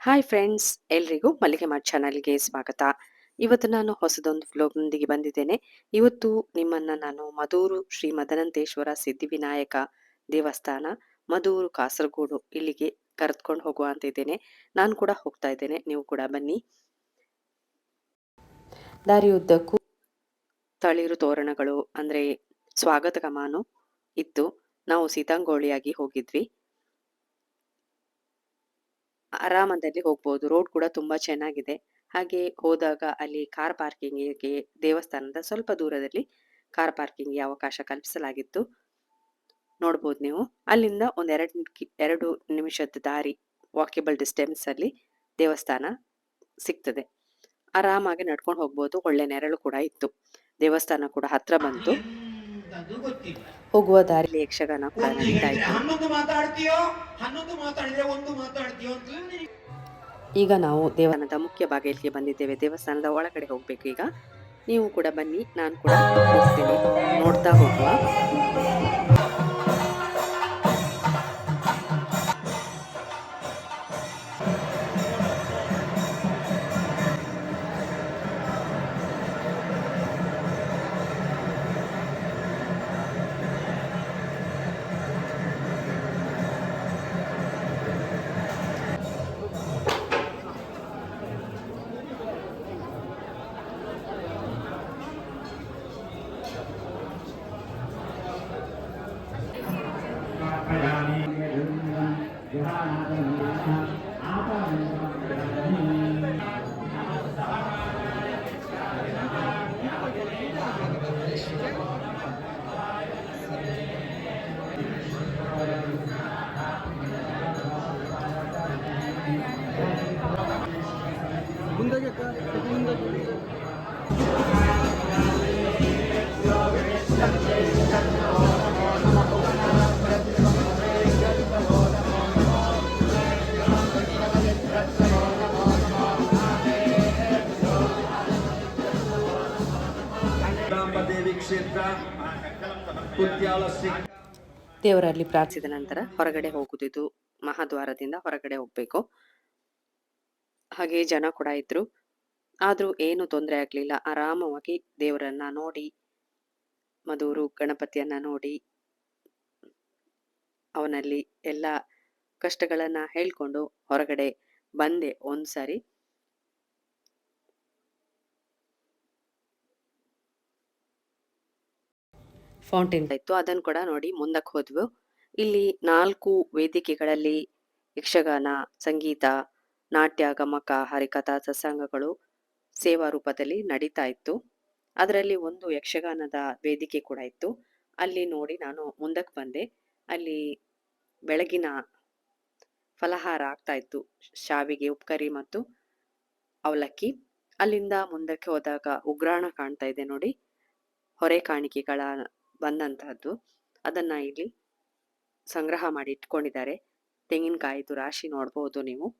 Hi friends ಎಲ್ರಿಗೂ ಮಲ್ಲಿಗೆ ಮಾಡ್ ಚಾನಲ್ಗೆ ಸ್ವಾಗತ. ಇವತ್ತು ನಾನು ಹೊಸದೊಂದು ವ್ಲಾಗ್ನೊಂದಿಗೆ ಬಂದಿದ್ದೇನೆ. ಇವತ್ತು ನಿಮ್ಮನ್ನ ನಾನು ಮದೂರು ಶ್ರೀ ಮದನಂತೇಶ್ವರ ಸಿದ್ಧಿವಿನಾಯಕ ದೇವಸ್ಥಾನ, ಮದೂರು ಕಾಸರಗೋಡು ಇಲ್ಲಿಗೆ ಕರೆದುಕೊಂಡು ಹೋಗುವ ಅಂತ ಇದ್ದೇನೆ. ನಾನು ಕೂಡ ಹೋಗ್ತಾ ಇದ್ದೇನೆ. ನೀವು ಕೂಡ ಬನ್ನಿ. ದಾರಿಯುದ್ದಕ್ಕೂ ತಳಿರು ತೋರಣಗಳು ಅಂದ್ರೆ ಸ್ವಾಗತ ಕಮಾನು ಇತ್ತು. ನಾವು ಸೀತಾಂಗೋಳಿಯಾಗಿ ಹೋಗಿದ್ವಿ. ಆರಾಮದಲ್ಲಿ ಹೋಗ್ಬೋದು. ರೋಡ್ ಕೂಡ ತುಂಬ ಚೆನ್ನಾಗಿದೆ. ಹಾಗೆ ಹೋದಾಗ ಅಲ್ಲಿ ಕಾರ್ ಪಾರ್ಕಿಂಗಿಗೆ ದೇವಸ್ಥಾನದ ಸ್ವಲ್ಪ ದೂರದಲ್ಲಿ ಕಾರ್ ಪಾರ್ಕಿಂಗ್ಗೆ ಅವಕಾಶ ಕಲ್ಪಿಸಲಾಗಿತ್ತು. ನೋಡ್ಬೋದು ನೀವು. ಅಲ್ಲಿಂದ ಒಂದು ಎರಡು ಎರಡು ನಿಮಿಷದ ದಾರಿ ವಾಕೇಬಲ್ ಡಿಸ್ಟೆನ್ಸ್ ಅಲ್ಲಿ ದೇವಸ್ಥಾನ ಸಿಗ್ತದೆ. ಆರಾಮಾಗಿ ನಡ್ಕೊಂಡು ಹೋಗ್ಬೋದು. ಒಳ್ಳೆ ನೆರಳು ಕೂಡ ಇತ್ತು. ದೇವಸ್ಥಾನ ಕೂಡ ಹತ್ರ ಬಂತು. ಹೋಗುವ ದಾರಿಲಿ ಯಕ್ಷಗಾನ ಕೂಡ ನಡೀತಾ ಇತ್ತು ಹನ್ನೊಂದು ಮಾತಾಡ್ತೀಯೋ ಹನ್ನೊಂದು ಮಾತಾಡಿದ್ರೆ ಒಂದು ಮಾತಾಡ್ತೀಯೋ ಅಂತ ಈಗ ನಾವು ದೇವಸ್ಥಾನದ ಮುಖ್ಯ ಬಾಗಿಲಿಗೆ ಬಂದಿದ್ದೇವೆ. ದೇವಸ್ಥಾನದ ಒಳಗಡೆ ಹೋಗ್ಬೇಕು ಈಗ. ನೀವು ಕೂಡ ಬನ್ನಿ ನಾನು ಕೂಡ ಹೋಗ್ತೀನಿ. ನೋಡ್ತಾ ಹೋಗುವ. ದೇವರಲ್ಲಿ ಪ್ರಾರ್ಥಿಸಿದ ನಂತರ ಹೊರಗಡೆ ಹೋಗುದಿದ್ದು ಮಹಾದ್ವಾರದಿಂದ ಹೊರಗಡೆ ಹೋಗ್ಬೇಕು. ಹಾಗೆ ಜನ ಕೂಡ ಇದ್ರು. ಆದ್ರೂ ಏನು ತೊಂದರೆ ಆಗ್ಲಿಲ್ಲ. ಆರಾಮವಾಗಿ ದೇವರನ್ನ ನೋಡಿ, ಮಧೂರು ಗಣಪತಿಯನ್ನ ನೋಡಿ, ಅವನಲ್ಲಿ ಎಲ್ಲ ಕಷ್ಟಗಳನ್ನ ಹೇಳ್ಕೊಂಡು ಹೊರಗಡೆ ಬಂದೆ ಒಂದ್ಸಾರಿ. ಫೌಂಟೇನ್ ಇತ್ತು. ಅದನ್ನು ಕೂಡ ನೋಡಿ ಮುಂದಕ್ಕೆ ಹೋದ್ವು. ಇಲ್ಲಿ ನಾಲ್ಕು ವೇದಿಕೆಗಳಲ್ಲಿ ಯಕ್ಷಗಾನ, ಸಂಗೀತ, ನಾಟ್ಯ, ಗಮಕ, ಹರಿಕಥಾ, ಸತ್ಸಂಗಗಳು ಸೇವಾ ರೂಪದಲ್ಲಿ ನಡೀತಾ ಇತ್ತು. ಅದರಲ್ಲಿ ಒಂದು ಯಕ್ಷಗಾನದ ವೇದಿಕೆ ಕೂಡ ಇತ್ತು. ಅಲ್ಲಿ ನೋಡಿ ನಾನು ಮುಂದಕ್ಕೆ ಬಂದೆ. ಅಲ್ಲಿ ಬೆಳಗಿನ ಫಲಹಾರ ಆಗ್ತಾ ಇತ್ತು. ಶಾವಿಗೆ, ಉಪ್ಕರಿ ಮತ್ತು ಅವಲಕ್ಕಿ. ಅಲ್ಲಿಂದ ಮುಂದಕ್ಕೆ ಹೋದಾಗ ಉಗ್ರಾಣ ಕಾಣ್ತಾ ಇದೆ ನೋಡಿ. ಹೊರೆ ಕಾಣಿಕೆಗಳ ಬಂದಂತಹದ್ದು. ಅದನ್ನ ಇಲ್ಲಿ ಸಂಗ್ರಹ ಮಾಡಿ ಇಟ್ಕೊಂಡಿದ್ದಾರೆ. ತೆಂಗಿನಕಾಯಿದು ರಾಶಿ ನೋಡಬಹುದು ನೀವು.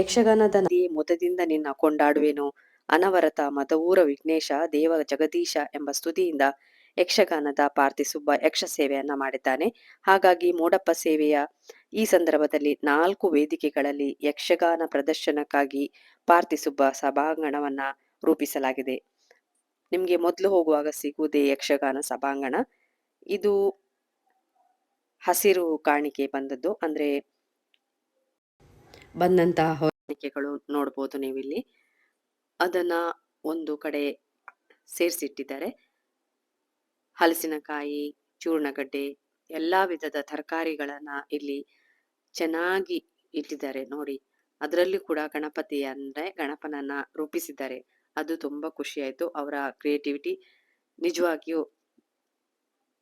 ಯಕ್ಷಗಾನದ ನದಿಯೇ ಮುದದಿಂದ ನಿನ್ನ ಕೊಂಡಾಡುವೆನು. ಅನವರತ ಮದವೂರ ವಿಘ್ನೇಶ, ದೇವ ಜಗದೀಶ ಎಂಬ ಸ್ತುತಿಯಿಂದ ಯಕ್ಷಗಾನದ ಪಾರ್ಥಿಸುಬ್ಬ ಯಕ್ಷ ಸೇವೆಯನ್ನ ಮಾಡಿದ್ದಾನೆ. ಹಾಗಾಗಿ ಮೋಡಪ್ಪ ಸೇವೆಯ ಈ ಸಂದರ್ಭದಲ್ಲಿ ನಾಲ್ಕು ವೇದಿಕೆಗಳಲ್ಲಿ ಯಕ್ಷಗಾನ ಪ್ರದರ್ಶನಕ್ಕಾಗಿ ಪಾರ್ಥಿಸುಬ್ಬ ಸಭಾಂಗಣವನ್ನ ರೂಪಿಸಲಾಗಿದೆ. ನಿಮ್ಗೆ ಮೊದಲು ಹೋಗುವಾಗ ಸಿಗುವುದೇ ಯಕ್ಷಗಾನ ಸಭಾಂಗಣ? ಇದು ಹಸಿರು ಕಾಣಿಕೆ ಬಂದದ್ದು, ಅಂದ್ರೆ ಬಂದಂತಹ ಹೊರಣಿಕೆಗಳು ನೋಡ್ಬೋದು ನೀವಿಲ್ಲಿ. ಅದನ್ನ ಒಂದು ಕಡೆ ಸೇರಿಸಿಟ್ಟಿದ್ದಾರೆ. ಹಲಸಿನಕಾಯಿ, ಚೂರ್ಣಗಡ್ಡೆ, ಎಲ್ಲಾ ವಿಧದ ತರಕಾರಿಗಳನ್ನ ಇಲ್ಲಿ ಚೆನ್ನಾಗಿ ಇಟ್ಟಿದ್ದಾರೆ ನೋಡಿ. ಅದರಲ್ಲಿ ಕೂಡ ಗಣಪತಿ ಅಂದ್ರೆ ಗಣಪನನ್ನ ರೂಪಿಸಿದ್ದಾರೆ. ಅದು ತುಂಬಾ ಖುಷಿ ಆಯ್ತು. ಅವರ ಕ್ರಿಯೇಟಿವಿಟಿ ನಿಜವಾಗಿಯೂ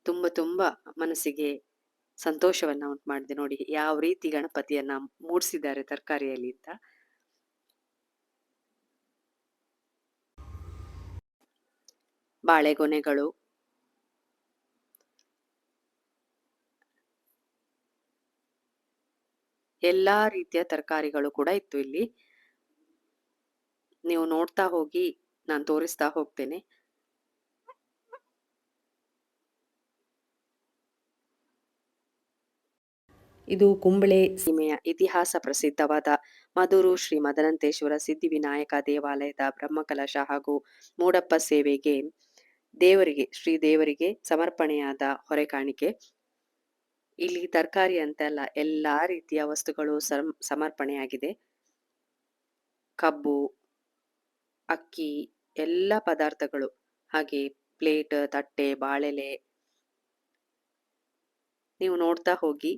ತುಂಬಾ ತುಂಬಾ ಮನಸ್ಸಿಗೆ ಸಂತೋಷವನ್ನ ಉಂಟು ಮಾಡಿದೆ ನೋಡಿ. ಯಾವ ರೀತಿ ಗಣಪತಿಯನ್ನ ಮೂಡಿಸಿದ್ದಾರೆ ತರಕಾರಿಯಲ್ಲಿ ಅಂತ. ಬಾಳೆಗೊನೆಗಳು. ಎಲ್ಲಾ ರೀತಿಯ ತರಕಾರಿಗಳು ಕೂಡ ಇತ್ತು ಇಲ್ಲಿ. ನೀವು ನೋಡ್ತಾ ಹೋಗಿ ನಾನು ತೋರಿಸ್ತಾ ಹೋಗ್ತೇನೆ. ಇದು ಕುಂಬಳೆ ಸೀಮೆಯ ಇತಿಹಾಸ ಪ್ರಸಿದ್ಧವಾದ ಮಧುರು ಶ್ರೀ ಮದನಂತೇಶ್ವರ ಸಿದ್ಧಿವಿನಾಯಕ ದೇವಾಲಯದ ಬ್ರಹ್ಮಕಲಶ ಹಾಗೂ ಮೂಡಪ್ಪ ಸೇವೆಗೆ ದೇವರಿಗೆ, ಶ್ರೀ ದೇವರಿಗೆ ಸಮರ್ಪಣೆಯಾದ ಹೊರೆ ಕಾಣಿಕೆ. ಇಲ್ಲಿ ತರಕಾರಿ ಅಂತೆಲ್ಲ, ಎಲ್ಲಾ ರೀತಿಯ ವಸ್ತುಗಳು ಸಮರ್ಪಣೆಯಾಗಿದೆ. ಕಬ್ಬು ಅಕ್ಕಿ, ಎಲ್ಲ ಪದಾರ್ಥಗಳು, ಹಾಗೆ ಪ್ಲೇಟ್, ತಟ್ಟೆ, ಬಾಳೆಲೆ. ನೀವು ನೋಡ್ತಾ ಹೋಗಿ.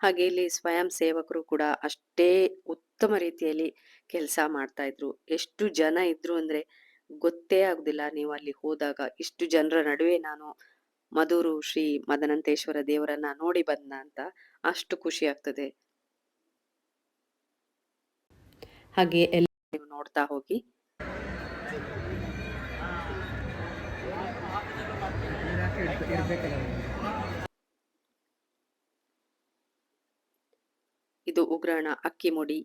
ಹಾಗೆ ಇಲ್ಲಿ ಸ್ವಯಂ ಸೇವಕರು ಕೂಡ ಅಷ್ಟೇ ಉತ್ತಮ ರೀತಿಯಲ್ಲಿ ಕೆಲಸ ಮಾಡ್ತಾ ಇದ್ರು. ಎಷ್ಟು ಜನ ಇದ್ರು ಅಂದ್ರೆ ಗೊತ್ತೇ ಆಗುದಿಲ್ಲ. ನೀವು ಅಲ್ಲಿ ಹೋದಾಗ ಇಷ್ಟು ಜನರ ನಡುವೆ ನಾನು ಮಧುರು ಶ್ರೀ ಮದನಂತೇಶ್ವರ ದೇವರನ್ನ ನೋಡಿ ಬಂದ ಅಂತ ಅಷ್ಟು ಖುಷಿ ಆಗ್ತದೆ. ಹಾಗೆ ಎಲ್ಲ ನೀವು ನೋಡ್ತಾ ಹೋಗಿ. ಇದು ಉಗ್ರಾಣ ಅಕ್ಕಿ ಮುಡಿ.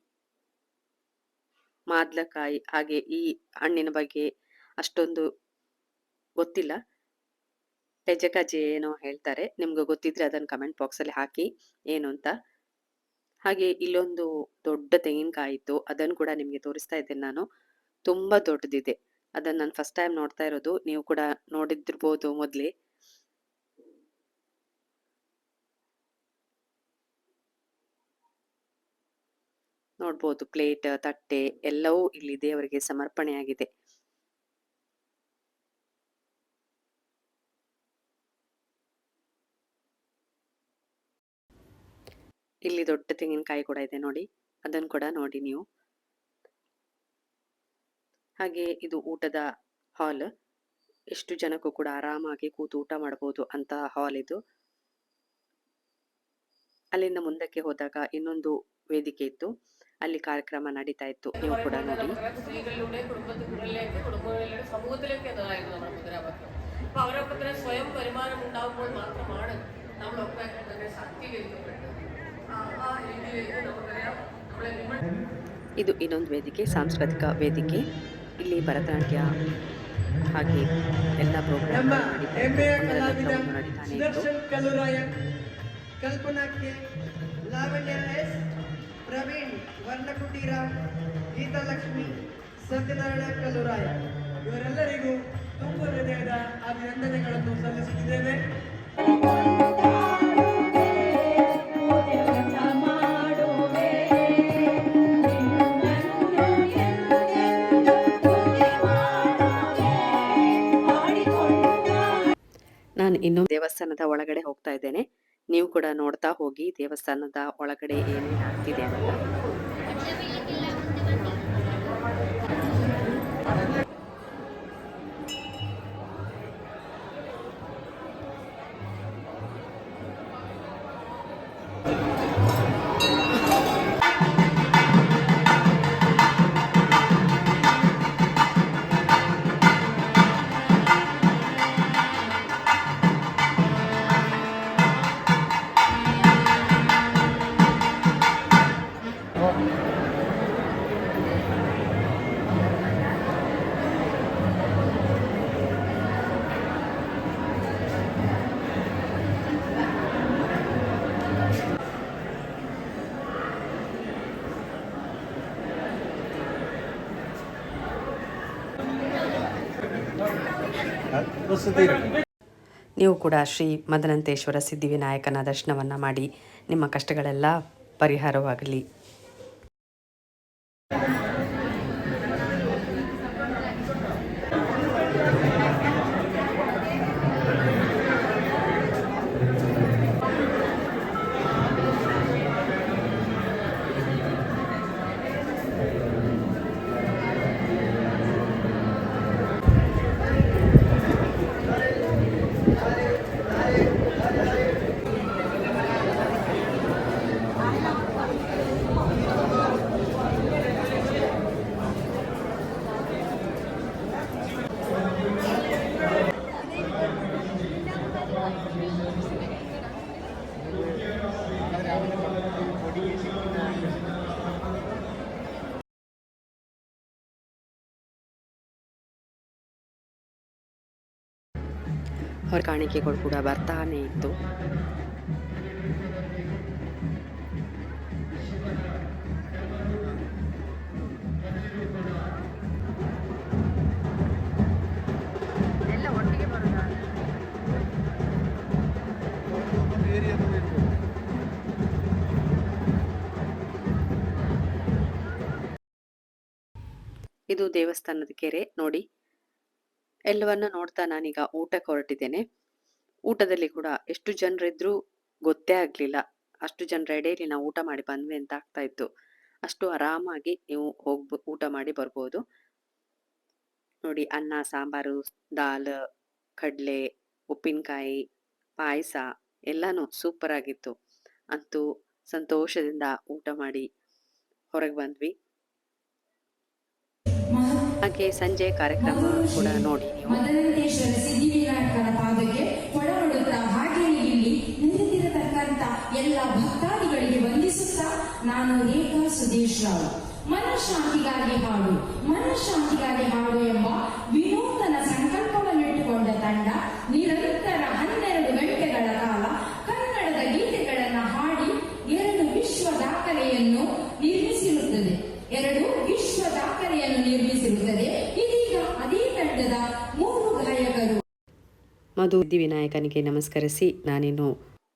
ಮಾದ್ಲಕಾಯಿ ಹಾಗೆ ಈ ಹಣ್ಣಿನ ಬಗ್ಗೆ ಅಷ್ಟೊಂದು ಗೊತ್ತಿಲ್ಲ. ಟೆಜಕಜೆ ಏನೋ ಹೇಳ್ತಾರೆ. ನಿಮ್ಗೆ ಗೊತ್ತಿದ್ರೆ ಅದನ್ನ ಕಮೆಂಟ್ ಬಾಕ್ಸ್ ಅಲ್ಲಿ ಹಾಕಿ. ಏನು ಅಂತ? ಹಾಗೆ ಇಲ್ಲೊಂದು ದೊಡ್ಡ ತೆಂಗಿನಕಾಯಿ ಇತ್ತು ಅದನ್ನು ಕೂಡ ನಿಮಗೆ ತೋರಿಸ್ತಾ ಇದ್ದೇನೆ ನಾನು. ತುಂಬಾ ದೊಡ್ಡದಿದೆ. ಅದನ್ನ ನಾನು ಫಸ್ಟ್ ಟೈಮ್ ನೋಡ್ತಾ ಇರೋದು. ನೀವು ಕೂಡ ನೋಡಿದಿರ್ಬೋದು ಮೊದ್ಲೇ. ನೋಡ್ಬೋದು, ಪ್ಲೇಟ್, ತಟ್ಟೆ ಎಲ್ಲವೂ ಇಲ್ಲಿ ದೇವರಿಗೆ ಸಮರ್ಪಣೆಯಾಗಿದೆ. ಇಲ್ಲಿ ದೊಡ್ಡ ತೆಂಗಿನಕಾಯಿ ಕೂಡ ಇದೆ ನೋಡಿ ಅದನ್ನು ಕೂಡ ನೋಡಿ ನೀವು ಹಾಗೆ ಇದು ಊಟದ ಹಾಲ್ ಎಷ್ಟು ಜನಕ್ಕೂ ಕೂಡ ಆರಾಮಾಗಿ ಕೂತು ಊಟ ಮಾಡಬಹುದು ಅಂತ ಹಾಲ್ ಇದು ಅಲ್ಲಿಂದ ಮುಂದಕ್ಕೆ ಹೋದಾಗ ಇನ್ನೊಂದು ವೇದಿಕೆ ಇತ್ತು ಅಲ್ಲಿ ಕಾರ್ಯಕ್ರಮ ನಡೀತಾ ಇತ್ತು ನೀವು ಕೂಡ ನೋಡಿ സ്ത്രീകളിലൂടെ കുടുംബത്തിനുള്ളിലേക്ക് കുടുംബങ്ങളിലൂടെ സമൂഹത്തിലേക്ക് എന്നതായിരുന്നു നമ്മുടെ മുദ്രാവാക്യം അപ്പൊ അവരൊക്കെ തന്നെ സ്വയം വരുമാനം ഉണ്ടാകുമ്പോൾ മാത്രമാണ് നമ്മളൊക്കെ തന്നെ ശാക്തീകരിക്കപ്പെട്ടത് ಇದು ಇನ್ನೊಂದು ವೇದಿಕೆ ಸಾಂಸ್ಕೃತಿಕ ವೇದಿಕೆ. ಇಲ್ಲಿ ಭರತನಾಟ್ಯ ಹಾಗೆ ಎಲ್ಲ ಪ್ರೋಗ್ರಾಮ್ ಲಾವಣ್ಯ ಪ್ರವೀಣ್ ವರ್ಣಕುಟೀರ ಗೀತಾಲಕ್ಷ್ಮಿ ಸತ್ಯನಾರಾಯಣ ಕಲ್ಲುರಾಯ ಇವರೆಲ್ಲರಿಗೂ ತುಂಬ ಹೃದಯದ ಅಭಿನಂದನೆಗಳನ್ನು ಸಲ್ಲಿಸುತ್ತಿದ್ದೇವೆ. ದೇವಸ್ಥಾನದ ಒಳಗಡೆ ಹೋಗ್ತಾ ಇದ್ದೇನೆ. ನೀವು ಕೂಡ ನೋಡ್ತಾ ಹೋಗಿ ದೇವಸ್ಥಾನದ ಒಳಗಡೆ ಏನೇನು ಆಗ್ತಿದೆ ಅಂತ. ನೀವು ಕೂಡ ಶ್ರೀ ಮದನಂತೇಶ್ವರ ಸಿದ್ಧಿವಿನಾಯಕನ ದರ್ಶನವನ್ನು ಮಾಡಿ ನಿಮ್ಮ ಕಷ್ಟಗಳೆಲ್ಲ ಪರಿಹಾರವಾಗಲಿ. ಹೊರ ಕಾಣಿಕೆಗಳು ಕೂಡ ಬರ್ತಾನೆ ಇತ್ತು. ಇದು ದೇವಸ್ಥಾನದ ಕೆರೆ ನೋಡಿ. ಎಲ್ಲವನ್ನ ನೋಡ್ತಾ ನಾನೀಗ ಊಟಕ್ಕೆ ಹೊರಟಿದ್ದೇನೆ. ಊಟದಲ್ಲಿ ಕೂಡ ಎಷ್ಟು ಜನರಿದ್ರು ಗೊತ್ತೇ ಆಗಲಿಲ್ಲ. ಅಷ್ಟು ಜನರ ಎಡೆಯಲ್ಲಿ ನಾವು ಊಟ ಮಾಡಿ ಬಂದ್ವಿ ಅಂತ ಆಗ್ತಾ ಇತ್ತು. ಅಷ್ಟು ಆರಾಮಾಗಿ ನೀವು ಹೋಗ್ಬ, ಊಟ ಮಾಡಿ ಬರ್ಬೋದು. ನೋಡಿ, ಅನ್ನ, ಸಾಂಬಾರು, ದಾಲ್, ಕಡಲೆ, ಉಪ್ಪಿನಕಾಯಿ, ಪಾಯಸ ಎಲ್ಲಾನು ಸೂಪರ್ ಆಗಿತ್ತು. ಅಂತೂ ಸಂತೋಷದಿಂದ ಊಟ ಮಾಡಿ ಹೊರಗೆ ಬಂದ್ವಿ. ಹಾಗೆ ಸಂಜೆ ಕಾರ್ಯಕ್ರಮ ಕೂಡ ನೋಡಿ ನೀವು. ಎಲ್ಲ ಭಕ್ತಾದಿಗಳಿಗೆ ವಂದಿಸುತ್ತಾ ನಾನು ರೇಖಾ ಸುದೇಶ್ ರಾವ್. ಮನಃಶಾಂತಿಗಾಗಿ ಹಾಡು ಮನಃಶಾಂತಿಗಾಗಿ ಹಾಡು ಎಂಬ ವಿನೂತನ ಸಂಕಲ್ಪವನ್ನಿಟ್ಟುಕೊಂಡ ತಂಡ ನಿರಂತರ ಹನ್ನೆರಡು ಗಂಟೆಗಳ ಕಾಲ ಕನ್ನಡದ ಗೀತೆಗಳನ್ನು ಹಾಡಿ ಎರಡು ವಿಶ್ವ ದಾಖಲೆಯನ್ನು ನಿರ್ಮಿಸಿರುತ್ತದೆ. ಎರಡು ವಿಶ್ವ ದಾಖಲೆಯನ್ನು ನಿರ್ಮಿಸಿರುತ್ತದೆ. ತಂಡದ ಮೂರು ಗಾಯಕರು. ಮಧು ವಿನಾಯಕನಿಗೆ ನಮಸ್ಕರಿಸಿ ನಾನಿನ್ನು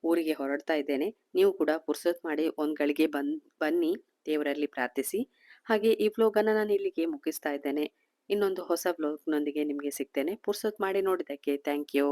ಊರಿಗೆ ಹೊರಡ್ತಾ ಇದ್ದೇನೆ. ನೀವು ಕೂಡ ಪುರ್ಸೊತ್ ಮಾಡಿ ಒಂದು ಗಳಿಗೆ ಬಂದ್, ಬನ್ನಿ, ದೇವರಲ್ಲಿ ಪ್ರಾರ್ಥಿಸಿ. ಹಾಗೆ ಈ ವ್ಲೋಗನ್ನು ನಾನು ಇಲ್ಲಿಗೆ ಮುಗಿಸ್ತಾ ಇದ್ದೇನೆ. ಇನ್ನೊಂದು ಹೊಸ ವ್ಲೋಗ್ನೊಂದಿಗೆ ನಿಮಗೆ ಸಿಗ್ತೇನೆ. ಪುರ್ಸೊತ್ ಮಾಡಿ ನೋಡಿದ್ದಕ್ಕೆ ಥ್ಯಾಂಕ್ ಯು